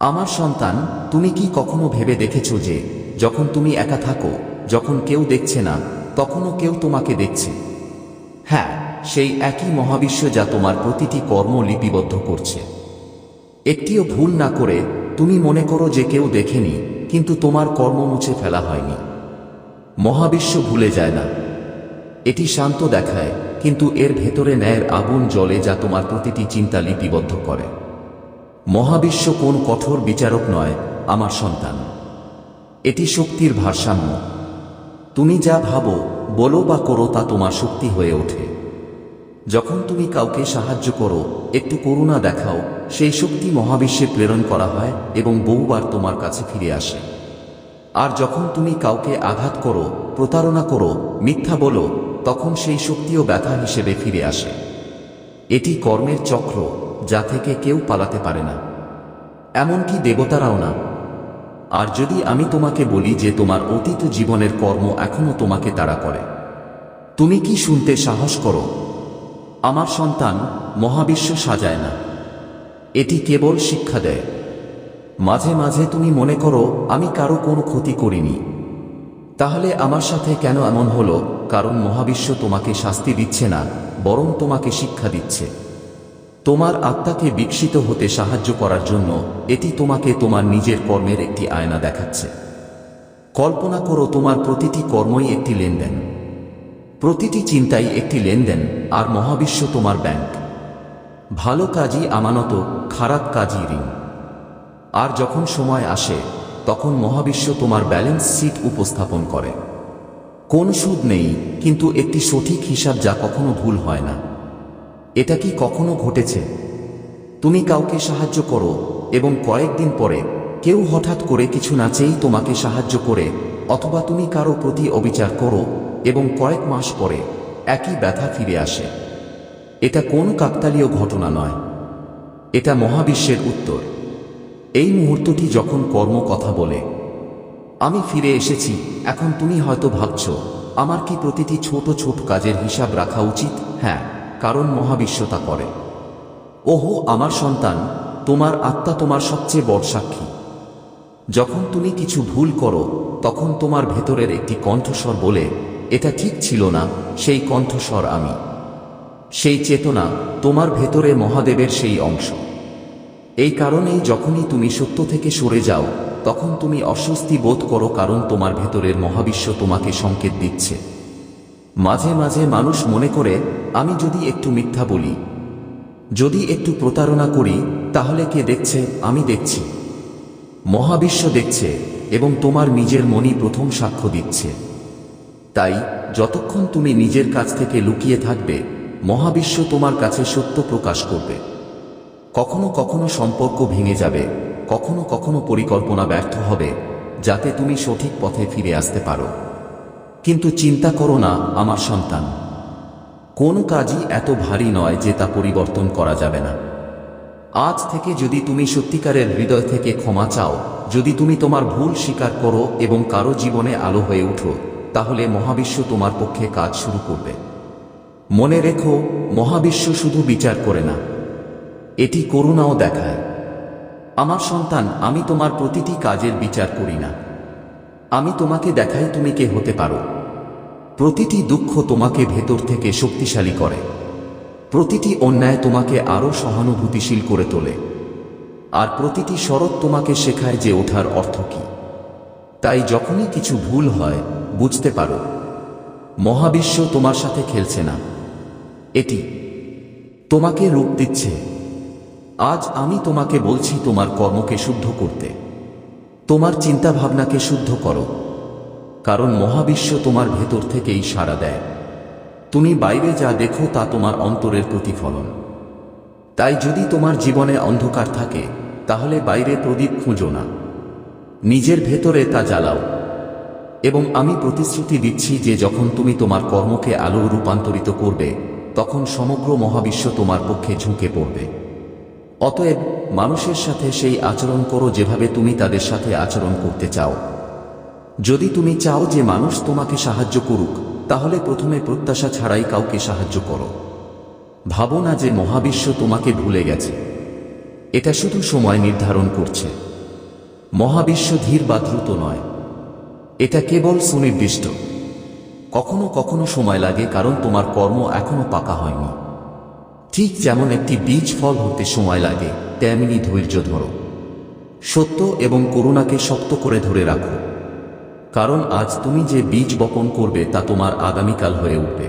আমার সন্তান, তুমি কি কখনো ভেবে দেখেছ যে, যখন তুমি একা থাকো, যখন কেউ দেখছে না, তখনও কেউ তোমাকে দেখছে? হ্যাঁ সেই একই মহাবিশ্ব যা তোমার প্রতিটি কর্ম লিপিবদ্ধ করছে। একটিও ভুল না করে, তুমি মনে করো যে কেউ দেখেনি, কিন্তু তোমার কর্ম মুছে ফেলা হয়নি। মহাবিশ্ব ভুলে যায় না। এটি শান্ত দেখায়, কিন্তু এর ভেতরে ন্যায়ের আগুন জ্বলে যা তোমার প্রতিটি চিন্তা লিপিবদ্ধ করে। মহাবিশ্ব কোন কঠোর বিচারক নয়, আমার সন্তান। এটি শক্তির ভারসাম্য। তুমি যা ভাবো, বলো বা করো তা তোমার শক্তি হয়ে ওঠে। যখন তুমি কাউকে সাহায্য করো, একটু করুণা দেখাও, সেই শক্তি মহাবিশ্বে প্রেরণ করা হয় এবং বহুবার তোমার কাছে ফিরে আসে। আর যখন তুমি কাউকে আঘাত করো, প্রতারণা করো, মিথ্যা বলো, তখন সেই শক্তিও ব্যথা হিসেবে ফিরে আসে। এটি কর্মের চক্র। যা থেকে কেউ পালাতে পারে না। এমনকি দেবতারাও না। আর যদি আমি তোমাকে বলি যে তোমার অতীত জীবনের কর্ম এখনও তোমাকে তাড়া করে, তুমি কি শুনতে সাহস করো? আমার সন্তান মহাবিশ্ব সাজায় না। এটি কেবল শিক্ষা দেয়। মাঝে মাঝে তুমি মনে করো, আমি কারও কোনো ক্ষতি করিনি। তাহলে আমার সাথে কেন এমন হলো? কারণ মহাবিশ্ব তোমাকে শাস্তি দিচ্ছে না, বরং তোমাকে শিক্ষা দিচ্ছে। তোমার আত্মাকে বিকশিত হতে সাহায্য করার জন্য এটি তোমাকে তোমার নিজের কর্মের একটি আয়না দেখাচ্ছে। কল্পনা করো তোমার প্রতিটি কর্মই একটি লেনদেন। প্রতিটি চিন্তাই একটি লেনদেন, আর মহাবিশ্ব তোমার ব্যাংক। ভালো কাজই আমানত, খারাপ কাজই ঋণ। আর যখন সময় আসে, তখন মহাবিশ্ব তোমার ব্যালেন্স শিট উপস্থাপন করে। কোন সুদ নেই, কিন্তু একটি সঠিক হিসাব যা কখনো ভুল হয় না। এটা কি কখনো ঘটেছে? তুমি কাউকে সাহায্য করো, এবং কয়েকদিন পরে কেউ হঠাৎ করে কিছু না চেয়েই তোমাকে সাহায্য করে, অথবা তুমি কারও প্রতি অবিচার করো, এবং কয়েক মাস পরে একই ব্যথা ফিরে আসে। এটা কোন কাকতালীয় ঘটনা নয়। এটা মহাবিশ্বের উত্তর। এই মুহূর্তটি যখন কর্ম কথা বলে, আমি ফিরে এসেছি, এখন তুমি হয়তো ভাবছ, আমার কি প্রতিটি ছোট ছোট কাজের হিসাব রাখা উচিত? হ্যাঁ। কারণ মহাবিশ্ব তা করে। ওহো, আমার সন্তান, তোমার আত্মা তোমার সবচেয়ে বড় সাক্ষী। যখন তুমি কিছু ভুল করো, তখন তোমার ভেতরের একটি কণ্ঠস্বর বলে, এটা ঠিক ছিল না, সেই কণ্ঠস্বর আমি। সেই চেতনা তোমার ভেতরে মহাদেবের সেই অংশ। এই কারণেই যখনই তুমি সত্য থেকে সরে যাও, তখন তুমি অস্বস্তি বোধ করো কারণ তোমার ভেতরের মহাবিশ্ব তোমাকে সংকেত দিচ্ছে। মাঝে মাঝে মানুষ মনে করে, আমি যদি একটু মিথ্যা বলি। যদি একটু প্রতারণা করি, তাহলে কে দেখছে? আমি দেখছি। মহাবিশ্ব দেখছে এবং তোমার নিজের মনই প্রথম সাক্ষ্য দিচ্ছে। তাই, যতক্ষণ তুমি নিজের কাছ থেকে লুকিয়ে থাকবে, মহাবিশ্ব তোমার কাছে সত্য প্রকাশ করবে। কখনো কখনো সম্পর্ক ভেঙে যাবে, কখনো কখনো পরিকল্পনা ব্যর্থ হবে, যাতে তুমি সঠিক পথে ফিরে আসতে পারো। কিন্তু চিন্তা করো না, আমার সন্তান। কোনো কাজই এত ভারী নয় যে তা পরিবর্তন করা যাবে না। আজ থেকে যদি তুমি সত্যিকারের হৃদয় থেকে ক্ষমা চাও, যদি তুমি তোমার ভুল স্বীকার করো এবং কারও জীবনে আলো হয়ে উঠো, তাহলে মহাবিশ্ব তোমার পক্ষে কাজ শুরু করবে। মনে রেখো, মহাবিশ্ব শুধু বিচার করে না। এটি করুণাও দেখায়। আমার সন্তান, আমি তোমার প্রতিটি কাজের বিচার করি না। আমি তোমাকে দেখাই তুমি কে হতে পারো। প্রতিটি দুঃখ তোমাকে ভেতর থেকে শক্তিশালী করে। প্রতিটি অন্যায় তোমাকে আরও সহানুভূতিশীল করে তোলে। আর প্রতিটি শরৎ তোমাকে শেখায় যে ওঠার অর্থ কী। তাই যখনই কিছু ভুল হয়, বুঝতে পারো। মহাবিশ্ব তোমার সাথে খেলছে না। এটি তোমাকে রূপ দিচ্ছে। আজ আমি তোমাকে বলছি তোমার কর্মকে শুদ্ধ করতে। তোমার চিন্তাভাবনাকে শুদ্ধ করো, কারণ মহাবিশ্ব তোমার ভেতর থেকেই সাড়া দেয়। তুমি বাইরে যা দেখো তা তোমার অন্তরের প্রতিফলন। তাই যদি তোমার জীবনে অন্ধকার থাকে, তাহলে বাইরে প্রদীপ খুঁজো না। নিজের ভেতরে তা জ্বালাও। এবং আমি প্রতিশ্রুতি দিচ্ছি যে যখন তুমি তোমার কর্মকে আলো রূপান্তরিত করবে, তখন সমগ্র মহাবিশ্ব তোমার পক্ষে ঝুঁকে পড়বে। অতএব মানুষের সাথে সেই আচরণ করো যেভাবে তুমি তাদের সাথে আচরণ করতে চাও। যদি তুমি চাও যে মানুষ তোমাকে সাহায্য করুক, তাহলে প্রথমে প্রত্যাশা ছাড়াই কাউকে সাহায্য করো। ভাবো না যে মহাবিশ্ব তোমাকে ভুলে গেছে। এটা শুধু সময় নির্ধারণ করছে। মহাবিশ্ব ধীর বা দ্রুত নয়। এটা কেবল সুনির্দিষ্ট। কখনো কখনো সময় লাগে কারণ তোমার কর্ম এখনও পাকা হয়নি। ঠিক যেমন একটি বীজ ফল হতে সময় লাগে, তেমনি ধৈর্য ধরো। সত্য এবং করুণাকে শক্ত করে ধরে রাখো। কারণ আজ তুমি যে বীজ বপন করবে, তা তোমার আগামীকাল হয়ে উঠবে।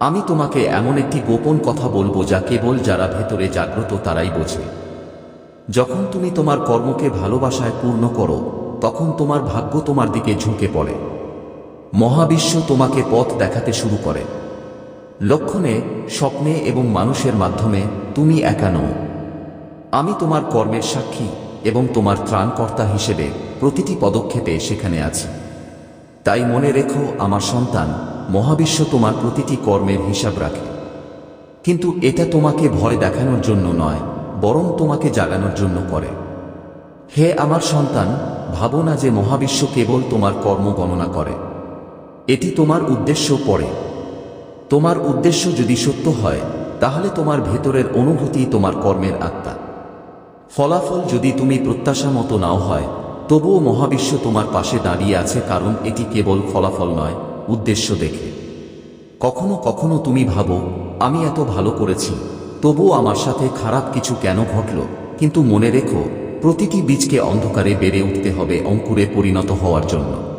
আমি তোমাকে এমন একটি গোপন কথা বলব, যা কেবল যারা ভেতরে জাগ্রত তারাই বোঝে। যখন তুমি তোমার কর্মকে ভালোবাসায় পূর্ণ করো, তখন তোমার ভাগ্য তোমার দিকে ঝুঁকে পড়ে। মহাবিশ্ব তোমাকে পথ দেখাতে শুরু করে। লক্ষণে, স্বপ্নে এবং মানুষের মাধ্যমে তুমি একা নও। আমি তোমার কর্মের সাক্ষী এবং তোমার ত্রাণকর্তা হিসেবে প্রতিটি পদক্ষেপে সেখানে আছি। তাই মনে রেখো, আমার সন্তান, মহাবিশ্ব তোমার প্রতিটি কর্মের হিসাব রাখে। কিন্তু এটা তোমাকে ভয় দেখানোর জন্য নয়, বরং তোমাকে জাগানোর জন্য করে। হে আমার সন্তান, ভাবো না যে মহাবিশ্ব কেবল তোমার কর্ম গণনা করে। এটি তোমার উদ্দেশ্য পড়ে। তোমার উদ্দেশ্য যদি সত্য হয়, তাহলে তোমার ভেতরের অনুভূতি তোমার কর্মের আত্মা। ফলাফল যদি তুমি প্রত্যাশা মতো নাও হয়, তবুও মহাবিশ্ব তোমার পাশে দাঁড়িয়ে আছে কারণ এটি কেবল ফলাফল নয়, উদ্দেশ্য দেখে। কখনো কখনো তুমি ভাবো, আমি এত ভালো করেছি, তবুও আমার সাথে খারাপ কিছু কেন ঘটল? কিন্তু মনে রেখো, প্রতিটি বীজকে অন্ধকারে বেড়ে উঠতে হবে অঙ্কুরে পরিণত হওয়ার জন্য।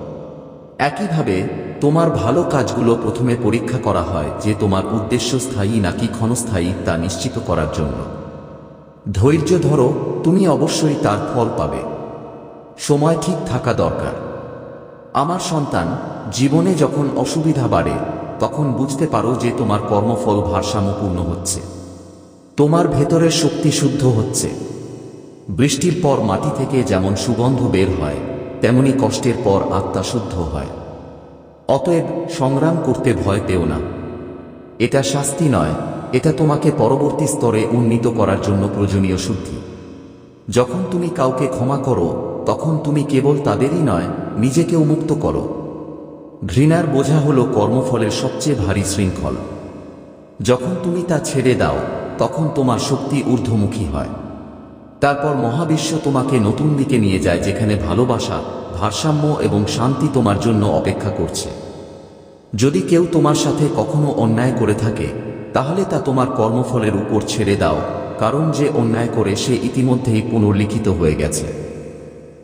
একইভাবে, তোমার ভালো কাজগুলো প্রথমে পরীক্ষা করা হয় যে তোমার উদ্দেশ্য স্থায়ী নাকি ক্ষণস্থায়ী তা নিশ্চিত করার জন্য। ধৈর্য ধরো, তুমি অবশ্যই তার ফল পাবে। সময় ঠিক থাকা দরকার। আমার সন্তান, জীবনে যখন অসুবিধা বাড়ে, তখন বুঝতে পারো যে তোমার কর্মফল ভারসাম্যপূর্ণ হচ্ছে। তোমার ভেতরের শক্তি শুদ্ধ হচ্ছে। বৃষ্টির পর মাটি থেকে যেমন সুগন্ধ বের হয় তেমনি কষ্টের পর আত্মা শুদ্ধ হয়। অতএব সংগ্রাম করতে ভয় পেও না। এটা শাস্তি নয়, এটা তোমাকে পরবর্তী স্তরে উন্নীত করার জন্য প্রয়োজনীয় শুদ্ধি। যখন তুমি কাউকে ক্ষমা করো, তখন তুমি কেবল তাদেরই নয়, নিজেকেও মুক্ত করো। ঘৃণার বোঝা হল কর্মফলের সবচেয়ে ভারী শৃঙ্খল। যখন তুমি তা ছেড়ে দাও, তখন তোমার শক্তি ঊর্ধ্বমুখী হয়। তারপর মহাবিশ্ব তোমাকে নতুন দিকে নিয়ে যায়, যেখানে ভালোবাসা, ভারসাম্য এবং শান্তি তোমার জন্য অপেক্ষা করছে। যদি কেউ তোমার সাথে কখনো অন্যায় করে থাকে, তাহলে তা তোমার কর্মফলের উপর ছেড়ে দাও, কারণ যে অন্যায় করে সে ইতিমধ্যেই পুনর্লিখিত হয়ে গেছে।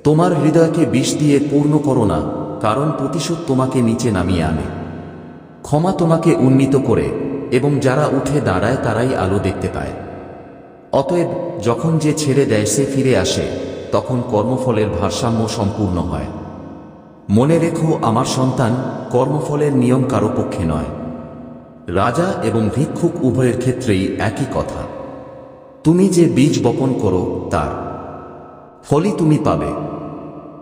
তোমার হৃদয়কে বিষ দিয়ে পূর্ণ করো না, কারণ প্রতিশোধ তোমাকে নিচে নামিয়ে আনে। ক্ষমা তোমাকে উন্নীত করে, এবং যারা উঠে দাঁড়ায় তারাই আলো দেখতে পায়। অতএব, যখন যে ছেড়ে দেয় সে ফিরে আসে, তখন কর্মফলের ভারসাম্য সম্পূর্ণ হয়। মনে রেখো, আমার সন্তান কর্মফলের নিয়ম কারও পক্ষে নয়। রাজা এবং ভিক্ষুক উভয়ের ক্ষেত্রেই একই কথা। তুমি যে বীজ বপন করো, তার ফলই তুমি পাবে।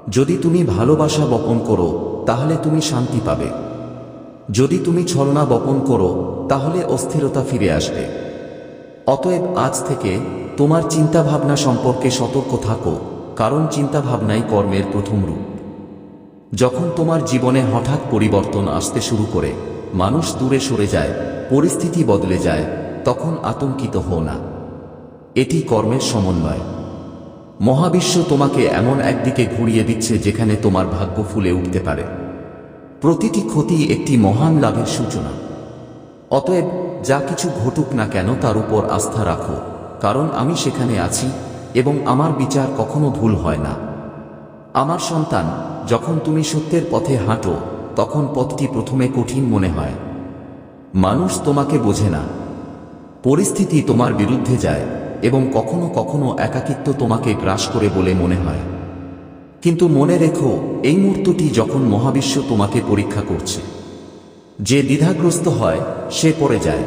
যদি তুমি ভালোবাসা বপন করো, তাহলে তুমি শান্তি পাবে। যদি তুমি ছলনা বপন করো, তাহলে অস্থিরতা ফিরে আসবে। অতএব আজ থেকে তোমার চিন্তাভাবনা সম্পর্কে সতর্ক থাকো, কারণ চিন্তাভাবনাই কর্মের প্রথম রূপ। যখন তোমার জীবনে হঠাৎ পরিবর্তন আসতে শুরু করে, মানুষ দূরে সরে যায়, পরিস্থিতি বদলে যায়, তখন আতঙ্কিত হও না। এটি কর্মের সমন্বয়। মহাবিশ্ব তোমাকে এমন একদিকে ঘুরিয়ে দিচ্ছে যেখানে তোমার ভাগ্য ফুলে উঠতে পারে। প্রতিটি ক্ষতি একটি মহান লাভের সূচনা। অতএব যা কিছু ঘটুক না কেন তার উপর আস্থা রাখো, কারণ আমি সেখানে আছি এবং আমার বিচার কখনো ভুল হয় না। আমার সন্তান, যখন তুমি সত্যের পথে হাঁটো, তখন পথটি প্রথমে কঠিন মনে হয়। মানুষ তোমাকে বোঝে না। পরিস্থিতি তোমার বিরুদ্ধে যায় এবং কখনো কখনো একাকিত্ব তোমাকে গ্রাস করে বলে মনে হয়। কিন্তু মনে রেখো, এই মুহূর্তটি যখন মহাবিশ্ব তোমাকে পরীক্ষা করছে। যে দ্বিধাগ্রস্ত হয়, সে পড়ে যায়।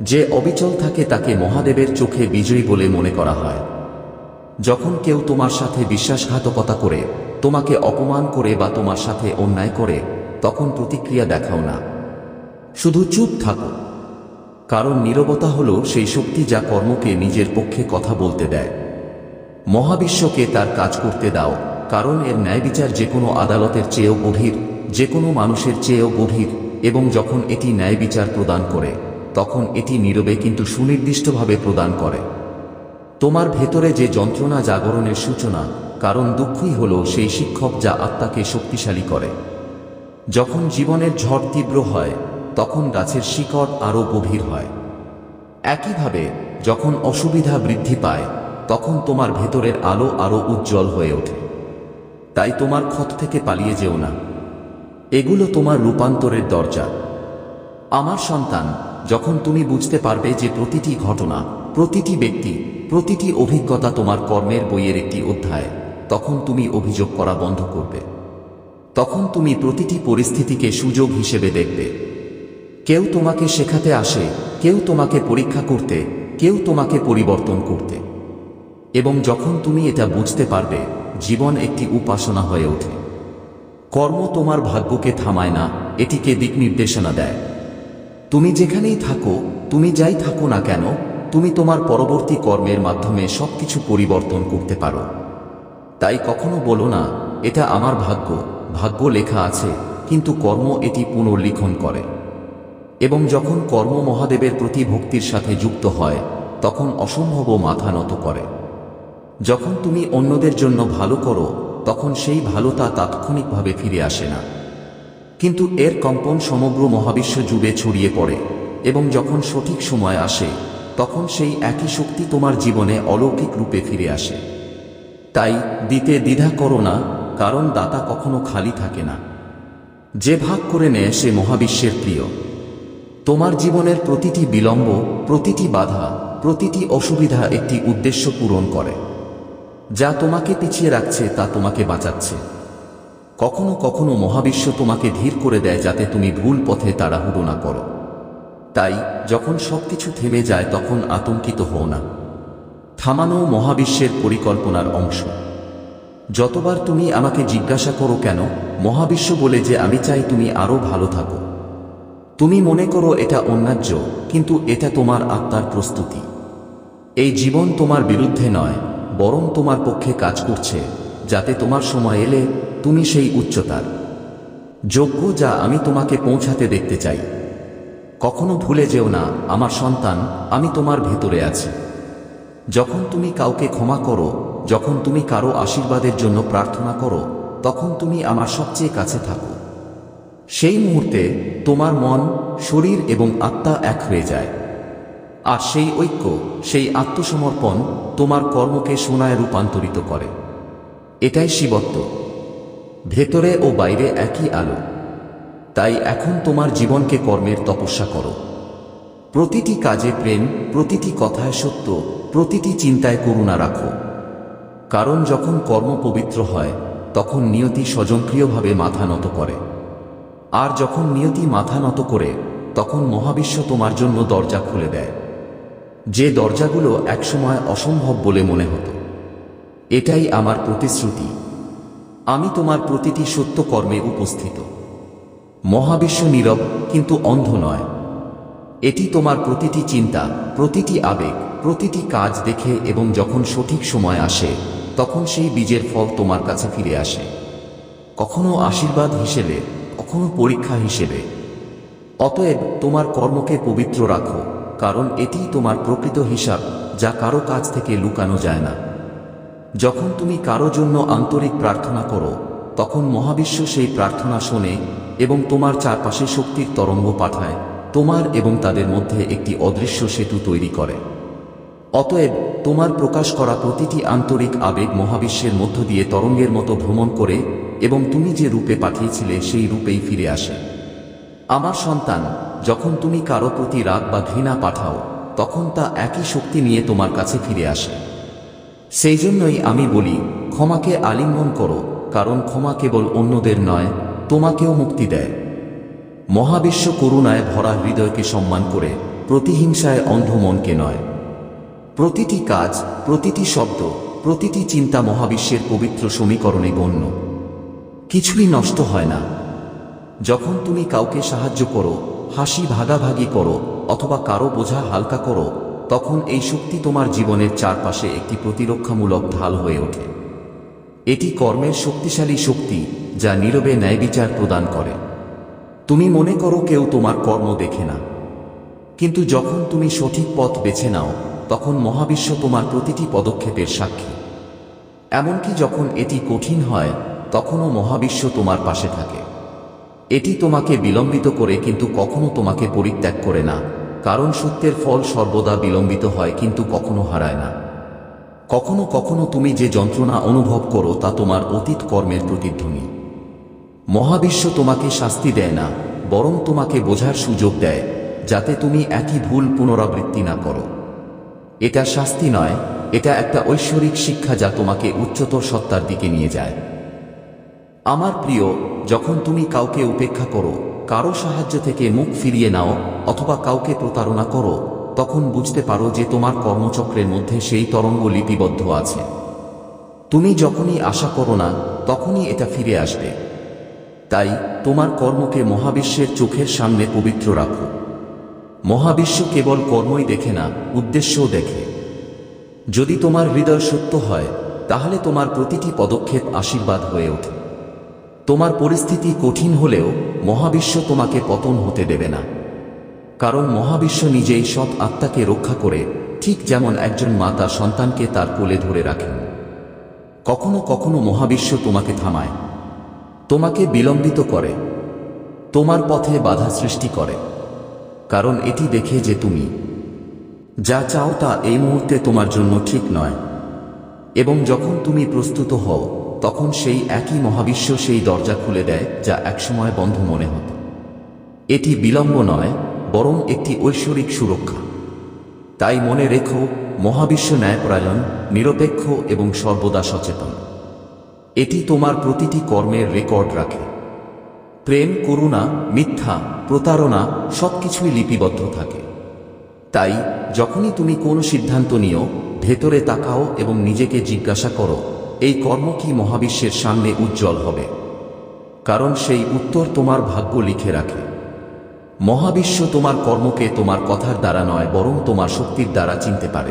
যে অবিচল থাকে, তাকে মহাদেবের চোখে বিজয়ী বলে মনে করা হয়। যখন কেউ তোমার সাথে বিশ্বাসঘাতকতা করে, তোমাকে অপমান করে বা তোমার সাথে অন্যায় করে, তখন প্রতিক্রিয়া দেখাও না। শুধু চুপ থাকো। কারণ নীরবতা হল সেই শক্তি যা কর্মকে নিজের পক্ষে কথা বলতে দেয়। মহাবিশ্বকে তার কাজ করতে দাও, কারণ এর ন্যায় বিচার যে কোনো আদালতের চেয়েও গভীর যে কোনো মানুষের চেয়েও গভীর। এবং যখন এটি ন্যায় বিচার প্রদান করে, তখন এটি নীরবে কিন্তু সুনির্দিষ্টভাবে প্রদান করে। তোমার ভেতরে যে যন্ত্রণা জাগরণের সূচনা, কারণ দুঃখই হল সেই শিক্ষক যা আত্মাকে শক্তিশালী করে। যখন জীবনের ঝড় তীব্র হয়, তখন গাছের শিকড় আরও গভীর হয়। একইভাবে, যখন অসুবিধা বৃদ্ধি পায়, তখন তোমার ভেতরের আলো আরও উজ্জ্বল হয়ে ওঠে। তাই তোমার ক্ষত থেকে পালিয়ে যেও না। এগুলো তোমার রূপান্তরের দরজা। আমার সন্তান, যখন তুমি বুঝতে পারবে যে প্রতিটি ঘটনা, প্রতিটি ব্যক্তি, প্রতিটি অভিজ্ঞতা তোমার কর্মের বইয়ের একটি অধ্যায়, তখন তুমি অভিযোগ করা বন্ধ করবে। তখন তুমি প্রতিটি পরিস্থিতিকে সুযোগ হিসেবে দেখবে। কেউ তোমাকে শেখাতে আসে, কেউ তোমাকে পরীক্ষা করতে, কেউ তোমাকে পরিবর্তন করতে। এবং যখন তুমি এটা বুঝতে পারবে, জীবন একটি উপাসনা হয়ে ওঠে। কর্ম তোমার ভাগ্যকে থামায় না, এটিকে দিক নির্দেশনা দেয়। তুমি যেখানেই থাকো, তুমি যাই থাকো না কেন, তুমি তোমার পরবর্তী কর্মের মাধ্যমে সবকিছু পরিবর্তন করতে পারো। তাই কখনো বলো না, এটা আমার ভাগ্য ভাগ্য লেখা আছে, কিন্তু কর্ম এটি পুনর্লিখন করে। এবং যখন কর্ম মহাদেবের প্রতি ভক্তির সাথে যুক্ত হয়, তখন অসম্ভবও মাথা নত করে। যখন তুমি অন্যদের জন্য ভালো করো তখন সেই ভালোতা তাৎক্ষণিকভাবে ফিরে আসে না। কিন্তু এর কম্পন সমগ্র মহাবিশ্ব জুড়ে ছড়িয়ে পড়ে এবং যখন সঠিক সময় আসে, তখন সেই একই শক্তি তোমার জীবনে অলৌকিক রূপে ফিরে আসে। তাই দিতে দ্বিধা করো না, কারণ দাতা কখনো খালি থাকে না। যে ভাগ করে নেয় সে মহাবিশ্বের প্রিয়। তোমার জীবনের প্রতিটি বিলম্ব, প্রতিটি বাধা, প্রতিটি অসুবিধা একটি উদ্দেশ্য পূরণ করে। যা তোমাকে পিছিয়ে রাখছে, তা তোমাকে বাঁচাচ্ছে। কখনো কখনো মহাবিশ্ব তোমাকে ধীর করে দেয় যাতে তুমি ভুল পথে তাড়াহুড়ো না করো। তাই, যখন সবকিছু থেমে যায়, তখন আতঙ্কিত হও না। থামানো মহাবিশ্বের পরিকল্পনার অংশ। যতবার তুমি আমাকে জিজ্ঞাসা করো কেন, মহাবিশ্ব বলে যে আমি চাই তুমি আরও ভালো থাকো। তুমি মনে করো এটা অন্যায্য, কিন্তু এটা তোমার আত্মার প্রস্তুতি। এই জীবন তোমার বিরুদ্ধে নয় বরং তোমার পক্ষে কাজ করছে, যাতে তোমার সময় এলে তুমি সেই উচ্চতার যোগ্য যা আমি তোমাকে পৌঁছাতে দেখতে চাই। কখনো ভুলে যেও না, আমার সন্তান, আমি তোমার ভেতরে আছি। যখন তুমি কাউকে ক্ষমা করো, যখন তুমি কারও আশীর্বাদের জন্য প্রার্থনা করো, তখন তুমি আমার সবচেয়ে কাছে থাকো। সেই মুহূর্তে তোমার মন, শরীর এবং আত্মা এক হয়ে যায়। আর সেই ঐক্য, সেই আত্মসমর্পণ তোমার কর্মকে সোনায় রূপান্তরিত করে। এটাই শিবত্ব। ভেতরে ও বাইরে একই আলো। তাই এখন তোমার জীবনকে কর্মের তপস্যা করো। প্রতিটি কাজে প্রেম, প্রতিটি কথায় সত্য, প্রতিটি চিন্তায় করুণা রাখো। কারণ যখন কর্ম পবিত্র হয়, তখন নিয়তি স্বজনক্রিয়ভাবে মাথা নত করে। আর যখন নিয়তি মাথা নত করে, তখন মহাবিশ্ব তোমার জন্য দরজা খুলে দেয়। যে দরজাগুলো একসময় অসম্ভব বলে মনে হতো। এটাই আমার প্রতিশ্রুতি। আমি তোমার প্রতিটি সত্য কর্মে উপস্থিত। মহাবিশ্ব নীরব কিন্তু অন্ধ নয়। এটি তোমার প্রতিটি চিন্তা, প্রতিটি আবেগ, প্রতিটি কাজ দেখে এবং যখন সঠিক সময় আসে, তখন সেই বীজের ফল তোমার কাছে ফিরে আসে। কখনো আশীর্বাদ হিসেবে, কখনো পরীক্ষা হিসেবে। অতএব তোমার কর্মকে পবিত্র রাখো। কারণ এটি তোমার প্রকৃত হিসাব, যা কারও কাছ থেকে লুকানো যায় না। যখন তুমি কারও জন্য আন্তরিক প্রার্থনা করো, তখন মহাবিশ্ব সেই প্রার্থনা শোনে এবং তোমার চারপাশে শক্তির তরঙ্গ পাঠায়, তোমার এবং তাদের মধ্যে একটি অদৃশ্য সেতু তৈরি করে। অতএব, তোমার প্রকাশ করা প্রতিটি আন্তরিক আবেগ মহাবিশ্বের মধ্য দিয়ে তরঙ্গের মতো ভ্রমণ করে এবং তুমি যে রূপে পাঠিয়েছিলে সেই রূপেই ফিরে আসে। আমার সন্তান, যখন তুমি কারও প্রতি রাগ বা ঘৃণা পাঠাও, তখন তা একই শক্তি নিয়ে তোমার কাছে ফিরে আসে। সেই জন্যই আমি বলি, ক্ষমাকে আলিঙ্গন করো, কারণ ক্ষমা কেবল অন্যদের নয়, তোমাকেও মুক্তি দেয়। মহাবিশ্ব করুণায় ভরা হৃদয়কে সম্মান করে, প্রতিহিংসায় অন্ধ মনকে নয়। প্রতিটি কাজ, প্রতিটি শব্দ, প্রতিটি চিন্তা মহাবিশ্বের পবিত্র সমীকরণে গণ্য। কিছুই নষ্ট হয় না। যখন তুমি কাউকে সাহায্য করো, হাসি ভাগাভাগি করো, অথবা কারও বোঝা হালকা করো, তখন এই শক্তি তোমার জীবনের চারপাশে একটি প্রতিরক্ষামূলক ঢাল হয়ে ওঠে। এটি কর্মের শক্তিশালী শক্তি যা নীরবে ন্যায় বিচার প্রদান করে। তুমি মনে করো কেউ তোমার কর্ম দেখে না। কিন্তু যখন তুমি সঠিক পথ বেছে নাও, তখন মহাবিশ্ব তোমার প্রতিটি পদক্ষেপের সাক্ষী। এমনকি যখন এটি কঠিন হয়, তখনও মহাবিশ্ব তোমার পাশে থাকে। এটি তোমাকে বিলম্বিত করে কিন্তু কখনো তোমাকে পরিত্যাগ করে না, কারণ সত্যের ফল সর্বদা বিলম্বিত হয় কিন্তু কখনো হারায় না। কখনো কখনো তুমি যে যন্ত্রণা অনুভব করো তা তোমার অতীত কর্মের প্রতিধ্বনি। মহাবিশ্ব তোমাকে শাস্তি দেয় না, বরং তোমাকে বোঝার সুযোগ দেয়, যাতে তুমি একই ভুল পুনরাবৃত্তি না করো। এটা শাস্তি নয়, এটা একটা ঐশ্বরিক শিক্ষা যা তোমাকে উচ্চতর সত্তার দিকে নিয়ে যায়। আমার প্রিয়, যখন তুমি কাউকে উপেক্ষা করো, কারও সাহায্য থেকে মুখ ফিরিয়ে নাও, অথবা কাউকে প্রতারণা করো, তখন বুঝতে পারো যে তোমার কর্মচক্রের মধ্যে সেই তরঙ্গ লিপিবদ্ধ আছে। তুমি যখনই আশা করো না, তখনই এটা ফিরে আসবে। তাই, তোমার কর্মকে মহাবিশ্বের চোখের সামনে পবিত্র রাখো। মহাবিশ্ব কেবল কর্মই দেখে না, উদ্দেশ্যও দেখে। যদি তোমার হৃদয় সত্য হয়, তাহলে তোমার প্রতিটি পদক্ষেপ আশীর্বাদ হয়ে ওঠে। তোমার পরিস্থিতি কঠিন হলেও মহাবিশ্ব তোমাকে পতন হতে দেবে না। কারণ মহাবিশ্ব নিজেই সৎ আত্মাকে রক্ষা করে ঠিক যেমন একজন মা তার সন্তানকে তার কোলে ধরে রাখেন। কখনো কখনো মহাবিশ্ব তোমাকে থামায়। তোমাকে বিলম্বিত করে। তোমার পথে বাধা সৃষ্টি করে। কারণ এটি দেখে যে তুমি যা চাও তা এই মুহূর্তে তোমার জন্য ঠিক নয়। এবং যখন তুমি প্রস্তুত হও তখন সেই একই মহাবিশ্ব সেই দরজা খুলে দেয়, যা একসময় বন্ধ মনে হত। এটি বিলম্ব নয়, বরং একটি ঐশ্বরিক সুরক্ষা। তাই মনে রেখো, মহাবিশ্ব ন্যায়পরায়ণ, নিরপেক্ষ এবং সর্বদা সচেতন। এটি তোমার প্রতিটি কর্মের রেকর্ড রাখে। প্রেম, করুণা, মিথ্যা, প্রতারণা সবকিছুই লিপিবদ্ধ থাকে। তাই, যখনই তুমি কোনো সিদ্ধান্ত নিও, ভেতরে তাকাও এবং নিজেকে জিজ্ঞাসা করো এই কর্ম কি মহাবিশ্বের সামনে উজ্জ্বল হবে? কারণ সেই উত্তর তোমার ভাগ্য লিখে রাখে। মহাবিশ্ব তোমার কর্মকে তোমার কথার দ্বারা নয়, বরং তোমার শক্তির দ্বারা চিনতে পারে।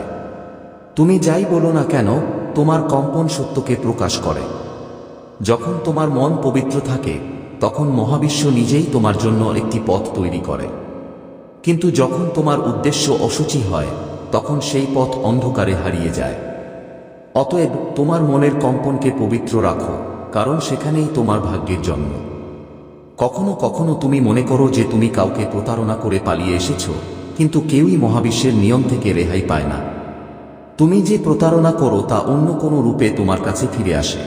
তুমি যাই বলো না কেন, তোমার কম্পন সত্যকে প্রকাশ করে। যখন তোমার মন পবিত্র থাকে, তখন মহাবিশ্ব নিজেই তোমার জন্য একটি পথ তৈরি করে। কিন্তু যখন তোমার উদ্দেশ্য অসুচি হয়, তখন সেই পথ অন্ধকারে হারিয়ে যায়। অতএব তোমার মনের কম্পনকে পবিত্র রাখো, কারণ সেখানেই তোমার ভাগ্যের জন্ম। কখনো কখনো তুমি মনে করো যে তুমি কাউকে প্রতারণা করে পালিয়ে এসেছ, কিন্তু কেউই মহাবিশ্বের নিয়ম থেকে রেহাই পায় না। তুমি যে প্রতারণা করো তা অন্য কোনো রূপে তোমার কাছে ফিরে আসে।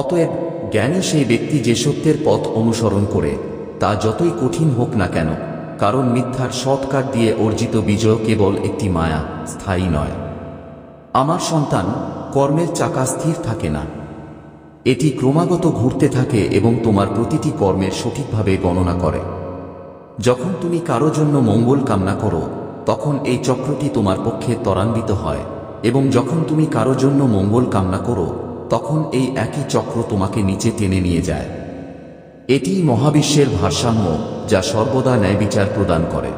অতএব জ্ঞানী সেই ব্যক্তি যে সত্যের পথ অনুসরণ করে, তা যতই কঠিন হোক না কেন, কারণ মিথ্যার শর্টকাট দিয়ে অর্জিত বিজয় কেবল একটি মায়া, স্থায়ী নয়। আমার সন্তান কর্মের চাকা স্থির থাকে না। এটি ক্রমাগত ঘুরতে থাকে এবং তোমার প্রতিটি কর্মের সঠিকভাবে গণনা করে। যখন তুমি কারও জন্য মঙ্গল কামনা করো, তখন এই চক্রটি তোমার পক্ষে ত্বরান্বিত হয় এবং যখন তুমি কারও জন্য মঙ্গল কামনা করো, তখন এই একই চক্র তোমাকে নিচে টেনে নিয়ে যায়। এটি মহাবিশ্বের ভারসাম্য, যা সর্বদা ন্যায় বিচার প্রদান করে।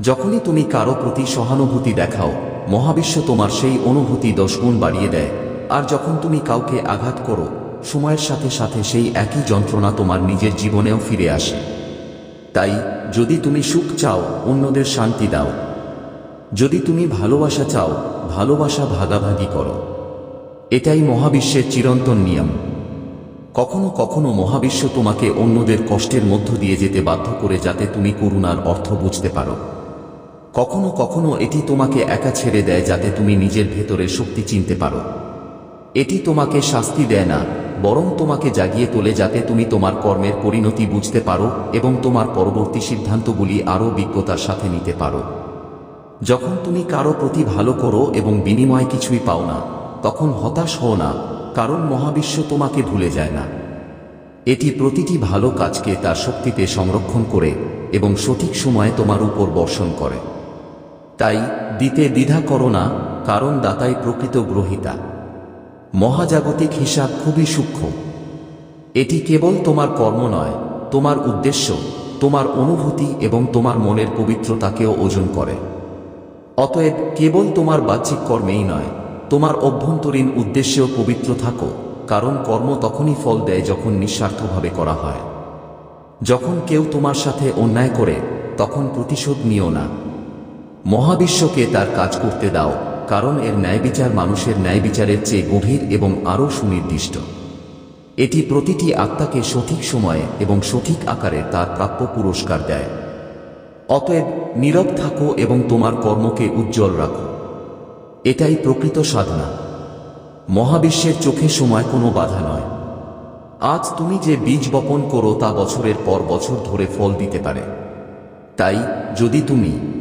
যখনই তুমি কারও প্রতি সহানুভূতি দেখাও মহাবিশ্ব তোমার সেই অনুভূতি দশগুণ বাড়িয়ে দেয়। আর যখন তুমি কাউকে আঘাত করো, সময়ের সাথে সাথে সেই একই যন্ত্রণা তোমার নিজের জীবনেও ফিরে আসে। তাই, যদি তুমি সুখ চাও, অন্যদের শান্তি দাও। যদি তুমি ভালোবাসা চাও, ভালোবাসা ভাগাভাগি করো। এটাই মহাবিশ্বের চিরন্তন নিয়ম। কখনো কখনো মহাবিশ্ব তোমাকে অন্যদের কষ্টের মধ্য দিয়ে যেতে বাধ্য করে যাতে তুমি করুণার অর্থ বুঝতে পারো। কখনো কখনো এটি তোমাকে একা ছেড়ে দেয় যাতে তুমি নিজের ভেতরের শক্তি চিনতে পারো। এটি তোমাকে শাস্তি দেয় না, বরং তোমাকে জাগিয়ে তোলে যাতে তুমি তোমার কর্মের পরিণতি বুঝতে পারো এবং তোমার পরবর্তী সিদ্ধান্তগুলি আরও বিজ্ঞতার সাথে নিতে পারো। যখন তুমি কারও প্রতি ভালো করো এবং বিনিময় কিছুই পাও না, তখন হতাশ হও না, কারণ মহাবিশ্ব তোমাকে ভুলে যায় না। এটি প্রতিটি ভালো কাজকে তার শক্তিতে সংরক্ষণ করে এবং সঠিক সময়ে তোমার উপর বর্ষণ করে। তাই দিতে দ্বিধা করো না, কারণ দাতাই প্রকৃত গ্রহিতা। মহাজাগতিক হিসাব খুবই সূক্ষ্ম। এটি কেবল তোমার কর্ম নয়, তোমার উদ্দেশ্য, তোমার অনুভূতি এবং তোমার মনের পবিত্রতাকেও ওজন করে। অতএব কেবল তোমার বাহ্যিক কর্মেই নয়, তোমার অভ্যন্তরীণ উদ্দেশ্যেও পবিত্র থাকো, কারণ কর্ম তখনই ফল দেয় যখন নিঃস্বার্থভাবে করা হয়। যখন কেউ তোমার সাথে অন্যায় করে, তখন প্রতিশোধ নিও না। মহাবিশ্বকে তার কাজ করতে দাও, কারণ এর ন্যায় বিচার মানুষের ন্যায় বিচারের চেয়ে গভীর এবং আরও সুনির্দিষ্ট। এটি প্রতিটি আত্মাকে সঠিক সময়ে এবং সঠিক আকারে তার প্রাপ্য পুরস্কার দেয়। অতএব নীরব থাকো এবং তোমার কর্মকে উজ্জ্বল রাখো। এটাই প্রকৃত সাধনা। মহাবিশ্বের চোখে সময় কোনো বাধা নয়। আজ তুমি যে বীজ বপন করো তা বছরের পর বছর ধরে ফল দিতে পারে। তাই যদি তুমি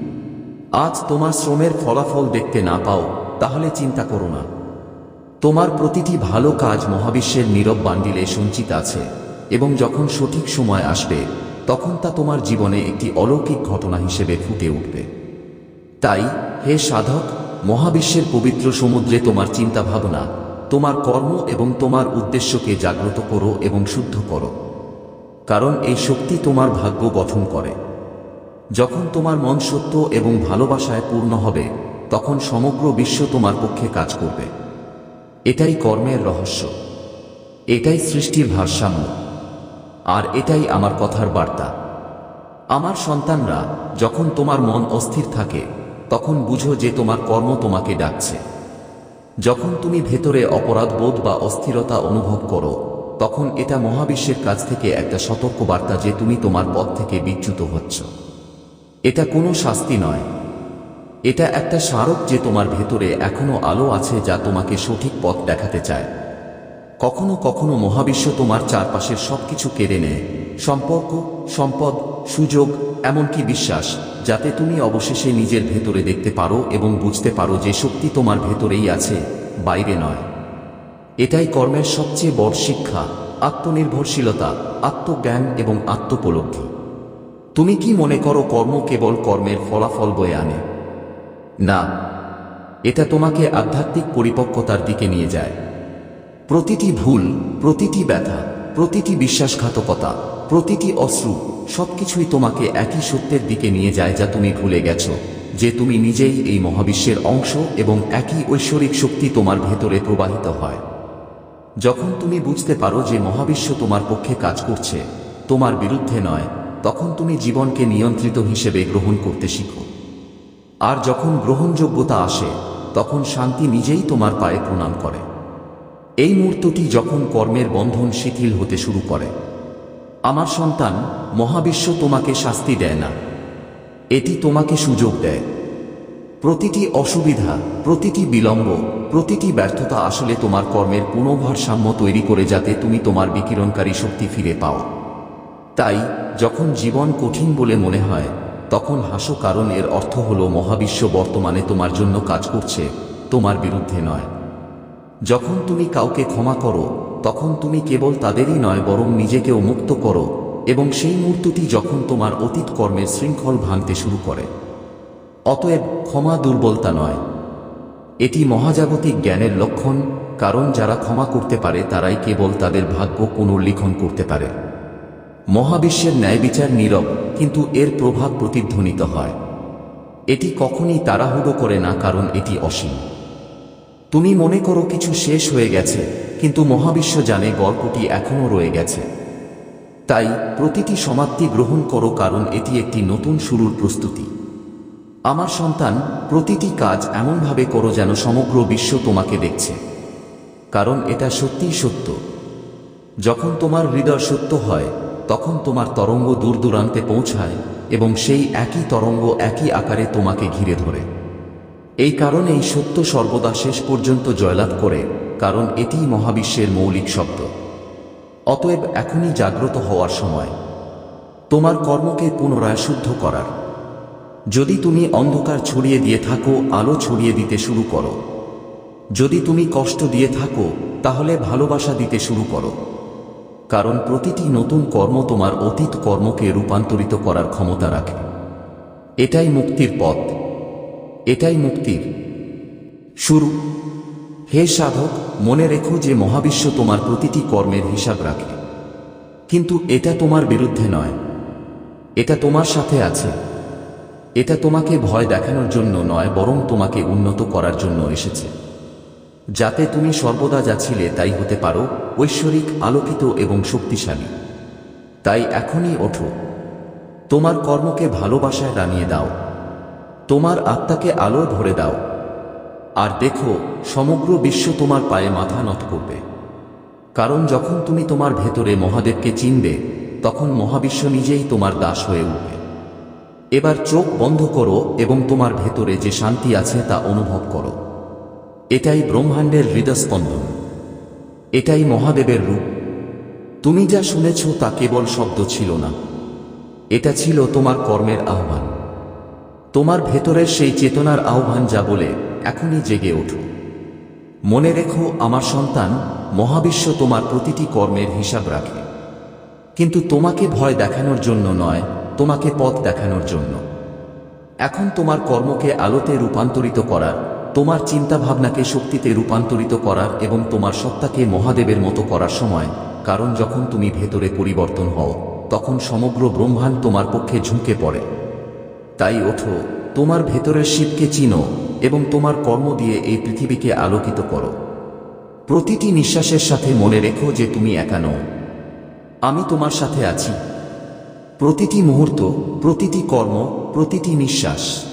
আজ তোমার শ্রমের ফলাফল দেখতে না পাও, তাহলে চিন্তা করো না। তোমার প্রতিটি ভালো কাজ মহাবিশ্বের নীরব বান্ডিলে সঞ্চিত আছে, এবং যখন সঠিক সময় আসবে, তখন তা তোমার জীবনে একটি অলৌকিক ঘটনা হিসেবে ফুটে উঠবে। তাই, হে সাধক, মহাবিশ্বের পবিত্র সমুদ্রে তোমার চিন্তা ভাবনা তোমার কর্ম এবং তোমার উদ্দেশ্যকে জাগ্রত করো এবং শুদ্ধ করো। কারণ এই শক্তি তোমার ভাগ্য গঠন করে। যখন তোমার মন সত্য এবং ভালোবাসায় পূর্ণ হবে, তখন সমগ্র বিশ্ব তোমার পক্ষে কাজ করবে। এটাই কর্মের রহস্য। এটাই সৃষ্টির ভারসাম্য। আর এটাই আমার কথার বার্তা। আমার সন্তানরা, যখন তোমার মন অস্থির থাকে, তখন বুঝো যে তোমার কর্ম তোমাকে ডাকছে। যখন তুমি ভেতরে অপরাধ বোধ বা অস্থিরতা অনুভব করো, তখন এটা মহাবিশ্বের কাছ থেকে একটা সতর্ক বার্তা যে তুমি তোমার পথ থেকে বিচ্যুত হচ্ছ। এটা কোনো শাস্তি নয়। এটা একটা স্মারক যে তোমার ভেতরে এখনও আলো আছে যা তোমাকে সঠিক পথ দেখাতে চায়। কখনো কখনো মহাবিশ্ব তোমার চারপাশের সবকিছু কেড়ে নেয়। সম্পর্ক, সম্পদ, সুযোগ, এমনকি বিশ্বাস, যাতে তুমি অবশেষে নিজের ভেতরে দেখতে পারো এবং বুঝতে পারো যে শক্তি তোমার ভেতরেই আছে, বাইরে নয়। এটাই কর্মের সবচেয়ে বড় শিক্ষা, আত্মনির্ভরশীলতা, আত্মজ্ঞান এবং আত্মোপলব্ধি। তুমি কি মনে করো কর্ম কেবল কর্মের ফলাফল বয়ে আনে? না, এটা তোমাকে আধ্যাত্মিক পরিপক্কতার দিকে নিয়ে যায়। প্রতিটি ভুল, প্রতিটি ব্যথা, প্রতিটি বিশ্বাসঘাতকতা, প্রতিটি অশ্রু সবকিছুই তোমাকে একই সত্যের দিকে নিয়ে যায় যা তুমি ভুলে গেছো, যে তুমি নিজেই এই মহাবিশ্বের অংশ এবং একই ঐশ্বরিক শক্তি তোমার ভেতরে প্রবাহিত হয়। যখন তুমি বুঝতে পারো যে মহাবিশ্ব তোমার পক্ষে কাজ করছে, তোমার বিরুদ্ধে নয় তখন তুমি জীবনকে নিয়ন্ত্রিত হিসেবে গ্রহণ করতে শিখো। আর যখন গ্রহণযোগ্যতা আসে, তখন শান্তি নিজেই তোমার পায়ে প্রণাম করে। এই মুহূর্তটি যখন কর্মের বন্ধন শিথিল হতে শুরু করে, আমার সন্তান, মহাবিশ্ব তোমাকে শাস্তি দেয় না। এটি তোমাকে সুযোগ দেয়। প্রতিটি অসুবিধা, প্রতিটি বিলম্ব, প্রতিটি ব্যর্থতা আসলে তোমার কর্মের পুনর্ভারসাম্য তৈরি করে যাতে তুমি তোমার বিকিরণকারী শক্তি ফিরে পাও। তাই যখন জীবন কঠিন বলে মনে হয়, তখন হাসো কারণ এর অর্থ হল মহাবিশ্ব বর্তমানে তোমার জন্য কাজ করছে, তোমার বিরুদ্ধে নয়। যখন তুমি কাউকে ক্ষমা করো, তখন তুমি কেবল তাদেরই নয়, বরং নিজেকেও মুক্ত করো, এবং সেই মুহূর্তটি যখন তোমার অতীত কর্মের শৃঙ্খল ভাঙতে শুরু করে। অতএব ক্ষমা দুর্বলতা নয়। এটি মহাজাগতিক জ্ঞানের লক্ষণ, কারণ যারা ক্ষমা করতে পারে, তারাই কেবল তাদের ভাগ্য পুনর্লিখন করতে পারে। মহাবিশ্বের ন্যায় বিচার নীরব, কিন্তু এর প্রভাব প্রতিধ্বনিত হয়। এটি কখনই তাড়াহুড়ো করে না, কারণ এটি অসীম। তুমি মনে করো কিছু শেষ হয়ে গেছে, কিন্তু মহাবিশ্ব জানে গল্পটি এখনও রয়ে গেছে। তাই প্রতিটি সমাপ্তি গ্রহণ করো, কারণ এটি একটি নতুন শুরুর প্রস্তুতি। আমার সন্তান, প্রতিটি কাজ এমনভাবে করো যেন সমগ্র বিশ্ব তোমাকে দেখছে। কারণ এটা সত্যিই সত্য। যখন তোমার হৃদয় সত্য হয় তখন তোমার তরঙ্গ দূর দূরান্তে পৌঁছায় এবং সেই একই তরঙ্গ একই আকারে তোমাকে ঘিরে ধরে। এই কারণেই সত্য সর্বদা শেষ পর্যন্ত জয়লাভ করে, কারণ এটিই মহাবিশ্বের মৌলিক শব্দ। অতএব এখনই জাগ্রত হওয়ার সময়। তোমার কর্মকে পুনরায় শুদ্ধ করার। যদি তুমি অন্ধকার ছড়িয়ে দিয়ে থাকো, আলো ছড়িয়ে দিতে শুরু করো। যদি তুমি কষ্ট দিয়ে থাকো, তাহলে ভালোবাসা দিতে শুরু করো। কারণ প্রতিটি নতুন কর্ম তোমার অতীত কর্মকে রূপান্তরিত করার ক্ষমতা রাখে। এটাই মুক্তির পথ। এটাই মুক্তির। শুরু। হে সাধক, মনে রেখো যে মহাবিশ্ব তোমার প্রতিটি কর্মের হিসাব রাখে। কিন্তু এটা তোমার বিরুদ্ধে নয়। এটা তোমার সাথে আছে। এটা তোমাকে ভয় দেখানোর জন্য নয়, বরং তোমাকে উন্নত করার জন্য এসেছে। যাতে তুমি সর্বদা যা ছিলে তাই হতে পারো, ঐশ্বরিক, আলোকিত এবং শক্তিশালী। তাই এখনই ওঠো। তোমার কর্মকে ভালোবাসায় রানিয়ে দাও। তোমার আত্মাকে আলো ভরে দাও। আর দেখো, সমগ্র বিশ্ব তোমার পায়ে মাথা নত করবে। কারণ যখন তুমি তোমার ভেতরে মহাদেবকে চিনবে, তখন মহাবিশ্ব নিজেই তোমার দাস হয়ে উঠবে। এবার চোখ বন্ধ করো এবং তোমার ভেতরে যে শান্তি আছে তা অনুভব করো। এটাই ব্রহ্মাণ্ডের হৃদস্পন্দন। এটাই মহাদেবের রূপ। তুমি যা শুনেছ তা কেবল শব্দ ছিল না। এটা ছিল তোমার কর্মের আহ্বান। তোমার ভেতরের সেই চেতনার আহ্বান যা বলে, এখনই জেগে ওঠো। মনে রেখো, আমার সন্তান, মহাবিশ্ব তোমার প্রতিটি কর্মের হিসাব রাখে। কিন্তু তোমাকে ভয় দেখানোর জন্য নয়, তোমাকে পথ দেখানোর জন্য। এখন তোমার কর্মকে আলোতে রূপান্তরিত করার তোমার চিন্তাভাবনাকে শক্তিতে রূপান্তরিত করার এবং তোমার সত্তাকে মহাদেবের মতো করার সময়, কারণ যখন তুমি ভেতরে পরিবর্তন হও, তখন সমগ্র ব্রহ্মাণ্ড তোমার পক্ষে ঝুঁকে পড়ে। তাই ওঠো, তোমার ভেতরের শিবকে চিনো এবং তোমার কর্ম দিয়ে এই পৃথিবীকে আলোকিত করো। প্রতিটি নিঃশ্বাসের সাথে মনে রেখো যে তুমি একা নও। আমি তোমার সাথে আছি। প্রতিটি মুহূর্ত, প্রতিটি কর্ম, প্রতিটি নিঃশ্বাস।